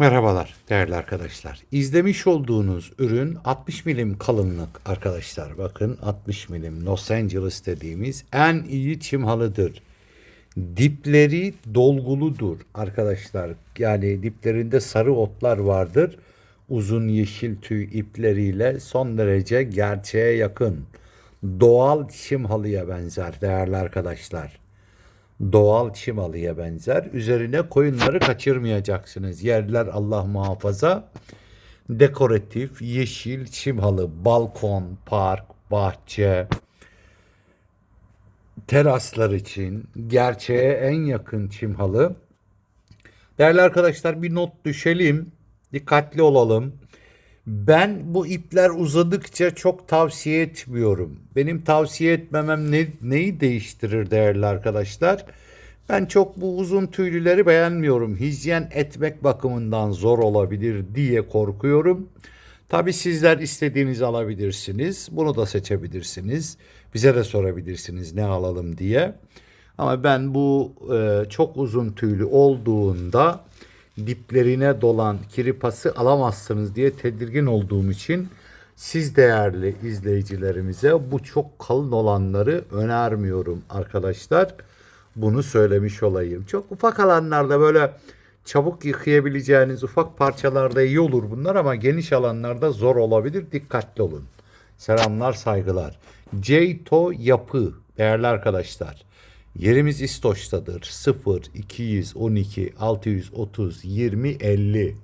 Merhabalar değerli arkadaşlar. İzlemiş olduğunuz ürün 60 milim kalınlık arkadaşlar. Bakın 60 milim Los Angeles dediğimiz en iyi çim halıdır. Dipleri dolguludur arkadaşlar. Yani diplerinde sarı otlar vardır. Uzun yeşil tüy ipleriyle son derece gerçeğe yakın. Doğal çim halıya benzer değerli arkadaşlar doğal çim halıya benzer. Üzerine koyunları kaçırmayacaksınız. Yerler Allah muhafaza dekoratif yeşil çim halı, balkon, park, bahçe, teraslar için gerçeğe en yakın çim halı. Değerli arkadaşlar bir not düşelim. Dikkatli olalım. Ben bu ipler uzadıkça çok tavsiye etmiyorum. Benim tavsiye etmemem ne, neyi değiştirir değerli arkadaşlar? Ben çok bu uzun tüylüleri beğenmiyorum. Hijyen etmek bakımından zor olabilir diye korkuyorum. Tabi sizler istediğinizi alabilirsiniz. Bunu da seçebilirsiniz. Bize de sorabilirsiniz ne alalım diye. Ama ben bu e, çok uzun tüylü olduğunda diplerine dolan kiripası alamazsınız diye tedirgin olduğum için siz değerli izleyicilerimize bu çok kalın olanları önermiyorum arkadaşlar. Bunu söylemiş olayım. Çok ufak alanlarda böyle çabuk yıkayabileceğiniz ufak parçalarda iyi olur bunlar ama geniş alanlarda zor olabilir. Dikkatli olun. Selamlar, saygılar. Ceyto Yapı değerli arkadaşlar. Yerimiz İstoç'tadır. 0 212 630 20 50.